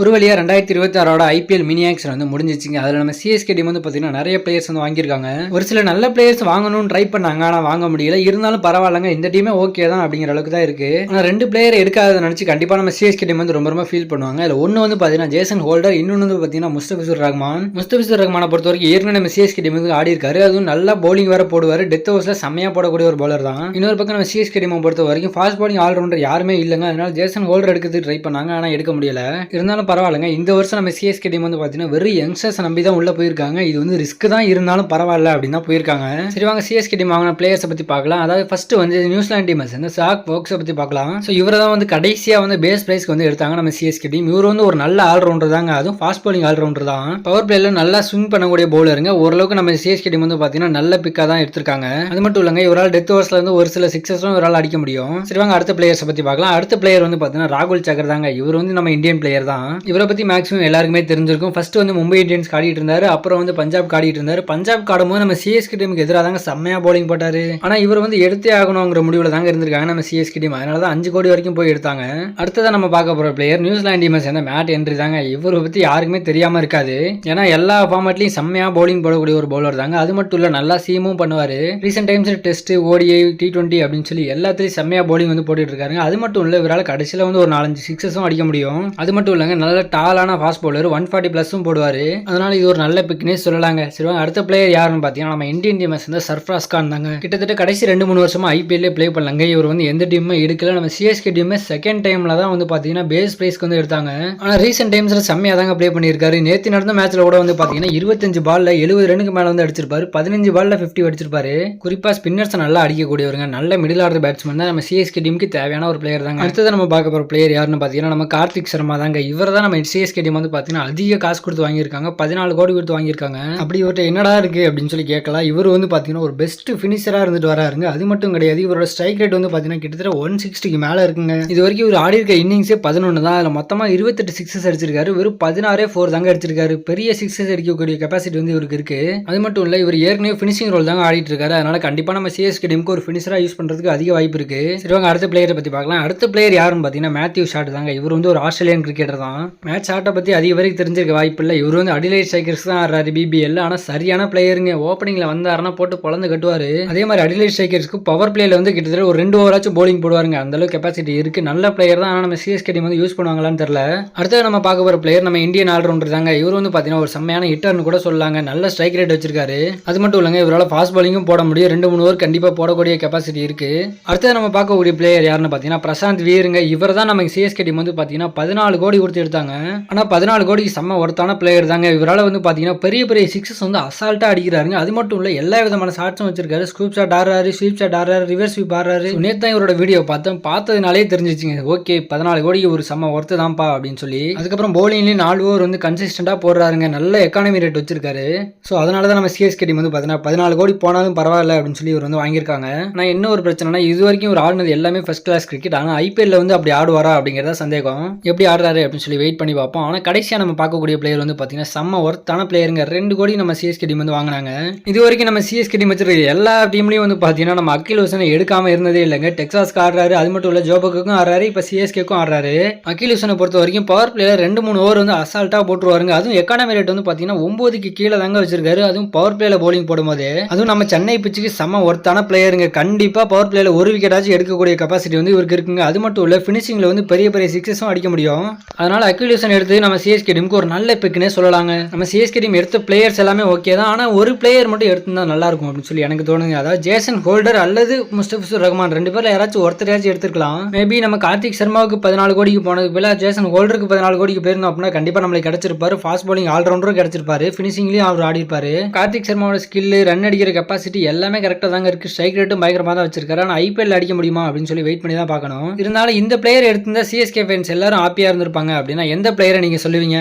ஒரு வழியா ரெண்டாயிரத்தி இருபத்தி ஆறோட ஐபிஎல் மினி ஆக்ஷன் வந்து முடிஞ்சிச்சுங்க. அதில் நம்ம சிஎஸ்கே டீம் வந்து பார்த்தீங்கன்னா நிறைய பிளேயர்ஸ் வந்து வாங்கியிருக்காங்க. ஒரு சில நல்ல பிளேயர்ஸ் வாங்கணும்னு ட்ரை பண்ணாங்க ஆனால் வாங்க முடியல. இருந்தாலும் பரவாயில்லங்க இந்த டீமே ஓகே தான் அப்படிங்கிற அளவுக்கு தான் இருக்கு. ஆனால் ரெண்டு பிளேயர் எடுக்காத நினச்சி கண்டிப்பாக நம்ம சிஎஸ்கே டீம் வந்து ரொம்ப ரொம்ப ஃபீல் பண்ணுவாங்க. இல்லை ஒன்று வந்து பார்த்தீங்கன்னா ஜேசன் ஹோல்டர் இன்னொன்று வந்து பார்த்தீங்கன்னா முஸ்தபிசுர் ரஹ்மான் முஸ்தபிசுர் ரஹ்மானை பொறுத்த வரைக்கும் ஏற்கனவே நம்ம சிஎஸ்கே டீம் வந்து ஆடி இருக்காரு அதுவும் நல்லா பவுலிங் வேற போடுவார். டெத் ஹவுஸில் செம்மையாக போடக்கூடிய ஒரு பவுலர் தான். இன்னொரு பக்கம் நம்ம சிஎஸ்கே டீமை பொறுத்த வரைக்கும் ஃபாஸ்ட் பவுலிங் ஆல்ரவுண்டர் யாருமே இல்லைங்க. அதனால ஜேசன் ஹோல்டர் எடுக்கிறதுக்கு ட்ரை பண்ணாங்க ஆனால் எடுக்க முடியல. இருந்தாலும் பரவாயில்லைங்க. இந்த வருஷம் நம்ம சிஎஸ்கே டீம் வந்து பார்த்தீங்கன்னா வெறும் யங்ஸ்டர்ஸ் நம்பி தான் உள்ளே போயிருக்காங்க. இது வந்து ரிஸ்க் தான் இருந்தாலும் பரவாயில்ல அப்படின்னு தான் போயிருக்காங்க. சரி வாங்க சிஎஸ்கே டீம் வாங்கின பிளேயர்ஸை பற்றி பார்க்கலாம். அதாவது ஃபர்ஸ்ட் வந்து நியூசிலாந்து டீம் இந்த சாக் போக்ஸை பற்றி பார்க்கலாம். ஸோ இவரை தான் வந்து கடைசியாக வந்து பேஸ் பிரைஸ்க்கு வந்து எடுத்தாங்க நம்ம சிஎஸ்கே டீம் இவர் வந்து ஒரு நல்ல ஆல்ரவுண்டர் தாங்க. அதுவும் ஃபாஸ்ட் பவுலிங் ஆல்ரவுண்டர் தான். பவர் பிளேல நல்லா ஸ்விங் பண்ணக்கூடிய பவுலருங்க ஓரளவுக்கு நம்ம சிஎஸ்கே டீம் வந்து பார்த்தீங்கன்னா நல்ல பிக்காக தான் எடுத்திருக்காங்க. அது மட்டும் இல்லைங்க இவரால் டெத் ஓவர்ஸ்ல வந்து ஒரு சில சிக்ஸஸும் இவரால் அடிக்க முடியும். சரி வாங்க அடுத்த பிளேயர்ஸை பற்றி பார்க்கலாம். அடுத்த பிளேயர் வந்து பார்த்தீங்கன்னா ராகுல் சக்கர் தாங்க. இவர் வந்து நம்ம இந்தியன் பிளேயர் தான். இவரை பற்றி மேக்ஸிமம் எல்லாருக்குமே தெரிஞ்சிருக்கும். ஃபர்ஸ்ட் வந்து மும்பை இந்தியன்ஸ் ஆடிட்டு இருந்தாரு. அப்புறம் வந்து பஞ்சாப் ஆடிட்டு இருந்தாரு. பஞ்சாப் ஆடும்போது நம்ம சிஎஸ்கே டீமுக்கு எதிராக தாங்க செம்மையா பவுலிங் போட்டாரு. ஆனால் இவர் வந்து எடுத்தே ஆகணுங்கிற முடிவில் தாங்க இருந்திருக்காங்க நம்ம சிஎஸ்கே டீம் அதனால தான் அஞ்சு கோடி வரைக்கும் போய் எடுத்தாங்க. அடுத்ததான் நம்ம பார்க்க போகிற பிளேயர் நியூசிலாந்து டீமை சேர்ந்த மேட் என்ட்ரி தாங்க. இவரை பற்றி யாருக்குமே தெரியாமல் இருக்காது. ஏன்னா எல்லா ஃபார்மேட்லையும் செம்மையா பவுலிங் போடக்கூடிய ஒரு பவுலர் தாங்க. அது மட்டும் இல்லை நல்லா சீமும் பண்ணுவார். Recent times test ODI T twenty அப்படின்னு சொல்லி எல்லாத்துலேயும் செம்மையா பவுலிங் வந்து போட்டுட்டு இருக்காங்க அது மட்டும் இல்லை இவரால் கடைசியில் வந்து ஒரு நாலஞ்சு சிக்ஸஸும் அடிக்க முடியும். அது மட்டும் இல்லைங்க நல்ல டாலான ஃபாஸ்ட் பவுலர் ஒன் ஃபார்ட்டி ப்ளஸும் போடுவார். அதனால் இது ஒரு நல்ல பிக்னே சொல்லலாங்க. சரி அடுத்த பிளேயர் யாருன்னு பார்த்தீங்கன்னா நம்ம இந்தியன் டீம் சேர்ந்த சர்ஃப்ராஸ் கான் தாங்க. கிட்டத்தட்ட கடைசி ரெண்டு மூணு வருஷமாக ஐபிஎல்லே ப்ளே பண்ணலாங்க. இவர் வந்து எந்த டீமுமே எடுக்கல. நம்ம சிஎஸ்கே டீமே செகண்ட் டைமில் தான் வந்து பார்த்தீங்கன்னா பேஸ் ப்ரைஸ்க்கு வந்து எடுத்தாங்க. ஆனால் ரீசெண்ட் டைம்ஸில் செம்மையாக தாங்க ப்ளே பண்ணியிருக்காரு. நேற்று நடந்த மேட்ச்சில் கூட வந்து பார்த்தீங்கன்னா இருபத்தஞ்சு பாலில் எழுபது ரனுக்கு மேலே வந்து அடிச்சிருப்பாரு. பதினஞ்சு பாலில் ஃபிஃப்டி அடிச்சிருப்பாரு. குறிப்பா ஸ்பின்னர்ஸை நல்லா அடிக்கக்கூடியவருங்க. நல்ல மிடில் ஆர்டர் பேட்ஸ்மேன் தான். நம்ம சிஎஸ்கே டீமுக்கு தேவையான ஒரு பிளேயர் தாங்க. அடுத்தது நம்ம பார்க்க போகிற பிளேயர் யாருன்னு பார்த்தீங்கன்னா நம்ம கார்த்திக் சர்மா தாங்க. இவர் தான் நம்ம சிஎஸ்கே டீம் வந்து பார்த்தீங்கன்னா அதிக காசு கொடுத்து வாங்கியிருக்காங்க. பதினாலு கோடி கொடுத்து வாங்கியிருக்காங்க. அப்படி இவர்கிட்ட என்னடா இருக்குது அப்படின்னு சொல்லி கேட்கலாம். இவர் வந்து பார்த்தீங்கன்னா ஒரு பெஸ்ட் ஃபினிஷராக இருந்துட்டு வராருங்க. அது மட்டும் கிடையாது. இவரோட ஸ்ட்ரைக் ரேட் வந்து பார்த்தீங்கன்னா கிட்டத்தட்ட ஒன் சிக்ஸ்டிக்கு மேலே இருக்குங்க. இது வரைக்கும் இவர் ஆடி இருக்க இன்னிங்ஸே பதினொன்று தான். அதில் மொத்தமாக இருபத்தெட்டு சிக்ஸஸ் அடிச்சிருக்காரு. வெறும் பதினாறே ஃபோர் தாங்க அடிச்சிருக்காரு. பெரிய சிக்ஸஸ் அடிக்கக்கூடிய கெப்பாசிட்டி வந்து இவருக்கு இருக்கு. அது மட்டும் இல்லை இவர் ஏற்கனவே ஃபினிஷிங் ரோல் தாங்க ஆடிட்டு இருக்காரு. அதனால கண்டிப்பாக நம்ம சிஎஸ்கே டீமுக்கு ஒரு ஃபினிஷராக யூஸ் பண்ணுறதுக்கு அதிக வாய்ப்பு இருக்கு. சரி வாங்க அடுத்த பிளேயரை பற்றி பார்க்கலாம். அடுத்த பிளேயர் யாருன்னு பார்த்தீங்கன்னா மேத்யூ ஷாட் தாங்க. இவர் வந்து ஒரு ஆஸ்திரேலியன் கிரிக்கெட்டர் தான். மேட்ச் ஆட்டை பற்றி அதிக வரைக்கும் தெரிஞ்சிருக்க வாய்ப்பு இல்லை. இவர் வந்து அடிலைட் ஸ்ட்ரைக்கர்ஸ் தான் ஆடுறாரு பிபிஎல் ஆனால் சரியான பிளேயருங்க ஓப்பனிங்ல வந்தாருன்னா போட்டு குழந்தை கட்டுவார். அதே மாதிரி அடிலைட் ஸ்ட்ரைக்கர்ஸ்க்கு பவர் பிளேயில் வந்து கிட்டத்தட்ட ஒரு ரெண்டு ஓவராச்சும் போலிங் போடுவாருங்க. அந்த அளவுக்கு கெப்பாசிட்டி இருக்கு. நல்ல பிளேயர் தான். ஆனால் நம்ம சிஎஸ்கே டீம் வந்து யூஸ் பண்ணுவாங்களான்னு தெரியல. அடுத்தது நம்ம பார்க்க போகிற பிளேயர் நம்ம இந்தியன் ஆல்ரவுண்டர் தாங்க. இவர் வந்து பார்த்தீங்கன்னா ஒரு செம்மையான ஹிட்டர்னு கூட சொல்லாங்க. நல்ல ஸ்ட்ரைக் ரேட் வச்சிருக்காரு. அது மட்டும் இல்லைங்க இவரால் ஃபாஸ்ட் பாலிங்கும் போட முடியும். ரெண்டு மூணு ஓவர் கண்டிப்பாக போடக்கூடிய கெப்பாசிட்டி இருக்கு. அடுத்தது நம்ம பார்க்கக்கூடிய பிளேயர் யாருன்னு பார்த்தீங்கன்னா பிரசாந்த் வீருங்க. இவர் தான் நம்ம சிஎஸ்கே டீம் வந்து பார்த்தீங்கன்னா பதினாலு கோடி கொடுத்து எடுத்தாங்க. ஆனால் பதினாலு கோடிக்கு செம்ம ஒருத்தான பிளேயர் தாங்க. இவரால் வந்து பார்த்தீங்கன்னா பெரிய பெரிய சிக்ஸஸ் வந்து அசால்ட்டாக அடிக்கிறாருங்க. அது மட்டும் இல்லை எல்லா விதமான ஷாட்ஸும் வச்சிருக்காரு. ஸ்கூப் ஷாட் ஆடுறாரு ஸ்வீப் ஷாட் ஆடுறாரு ரிவர்ஸ் ஸ்வீப் ஆடுறாரு. நேற்று தான் இவரோட வீடியோ பார்த்தேன். பார்த்ததுனாலே தெரிஞ்சிச்சுங்க. ஓகே பதினாலு கோடிக்கு ஒரு செம்ம ஒர்த்து தான்ப்பா அப்படின்னு சொல்லி. அதுக்கப்புறம் போலிங்லேயும் நாலு ஓவர் வந்து கன்சிஸ்டண்டாக போடுறாருங்க. நல்ல எக்கானமி ரேட் வச்சிருக்காரு. ஸோ அதனால தான் நம்ம சிஎஸ்கே டீம் வந்து பார்த்தீங்கன்னா பதினாலு கோடி போனாலும் பரவாயில்ல அப்படின்னு சொல்லி இவர் வந்து வாங்கியிருக்காங்க. ஆனால் என்ன ஒரு பிரச்சனைனா இது வரைக்கும் ஒரு ஆடினது எல்லாமே ஃபர்ஸ்ட் கிளாஸ் கிரிக்கெட் ஆனால் ஐபிஎல்ல வந்து அப்படி ஆடுவாரா அப்படிங்கிறத சந்தேகம். எப்படி ஆடுறாரு அப்படின்னு சொல்லி வெயிட் பண்ணி பார்ப்போம். ஆனால் கடைசியாக நம்ம பார்க்கக்கூடிய பிளேயர் வந்து பார்த்தீங்கன்னா செம்ம ஒர்த்தான பிளேயருங்க ரெண்டு கோடி நம்ம சிஎஸ்கே டீம் வந்து வாங்கினாங்க. இது வரைக்கும் நம்ம சிஎஸ்கே டீம் வச்சிருக்க எல்லா டீம்லையும் வந்து பார்த்தீங்கன்னா நம்ம அகில் ஹுசனை எடுக்காமல் இருந்ததே இல்லைங்க. டெக்ஸாஸ்க்கு ஆடுறாரு. அது மட்டும் இல்லை ஜோபக்குக்கும் ஆடுறாரு. இப்போ சிஎஸ்கேக்கும் ஆடுறாரு. அகில் ஹுசனை பொறுத்த வரைக்கும் பவர் பிளேயர் ரெண்டு மூணு ஓவர் வந்து அசால்ட்டாக போட்டுருவாருங்க. அதுவும் எக்கானமி ரேட் வந்து பார்த்தீங்கன்னா ஒன்பதுக்கு கீழே தாங்க வச்சிருக்காரு. அதுவும் பவர் பிளேயில் போலிங் போடும்போது. அதுவும் நம்ம சென்னை பிச்சுக்கு செம்ம ஒர்த்தான பிளேயருங்க கண்டிப்பாக பவர் பிளேயில் ஒரு விக்கெட்டாச்சும் எடுக்கக்கூடிய கெப்பாசிட்டி வந்து இவருக்கு இருக்குங்க. அது மட்டும் இல்லை ஃபினிஷிங்கில் வந்து பெரிய பெரிய சிக்ஸஸும் அடிக்க முடியும். அதனால் அக்யூலேஷன் எடுத்து நம்ம சிஎஸ்கே டீமுக்கு ஒரு நல்ல பிக்னே சொல்லலாங்க. நம்ம சிஎஸ்கே டீம் எடுத்த பிளேயர்ஸ் எல்லாமே ஓகே தான். ஆனால் ஒரு பிளேயர் மட்டும் எடுத்திருந்தா நல்லா இருக்கும் அப்படின்னு சொல்லி எனக்கு தோணுங்க அதாவது ஜேசன் ஹோல்டர் அல்லது முஸ்தபிசுர் ரஹ்மான் ரெண்டு பேர்ல யாராச்சும் ஒருத்தரையாச்சும் எடுத்துருக்கலாம். மேபி நம்ம கார்த்திக் சர்மாவுக்கு பதினாலு கோடிக்கு போனது போல ஜேசன் ஹோல்டருக்கு பதினாலு கோடிக்கு போயிருந்தோம் அப்படின்னா கண்டிப்பா நம்மளுக்கு கிடைச்சிருப்பாரு. ஃபாஸ்ட் பாலிங் ஆல்ரவுண்டரும் கிடைச்சிருப்பாரு. ஃபினிஷிங்லயும் அவர் ஆடி இருப்பாரு கார்த்திக் சர்மாவோட ஸ்கில் ரன் அடிக்கிற கெப்பாசிட்டி எல்லாமே கரெக்டாக தாங்க இருக்கு. ஸ்ட்ரைக் ரேட்டும் பயங்கரமாக தான் வச்சிருக்காரு. ஆனால் ஐபிஎல் அடிக்க முடியுமா அப்படின்னு சொல்லி வெயிட் பண்ணி தான் பார்க்கணும். இருந்தாலும் இந்த பிளேயர் எடுத்திருந்தா சிஎஸ்கே ஃபேன்ஸ் எல்லாரும் ஹாப்பியாக இருந்திருப்பாங்க அப்படின்னு எந்த பிளேயரை நீங்கள் சொல்லுவீங்க?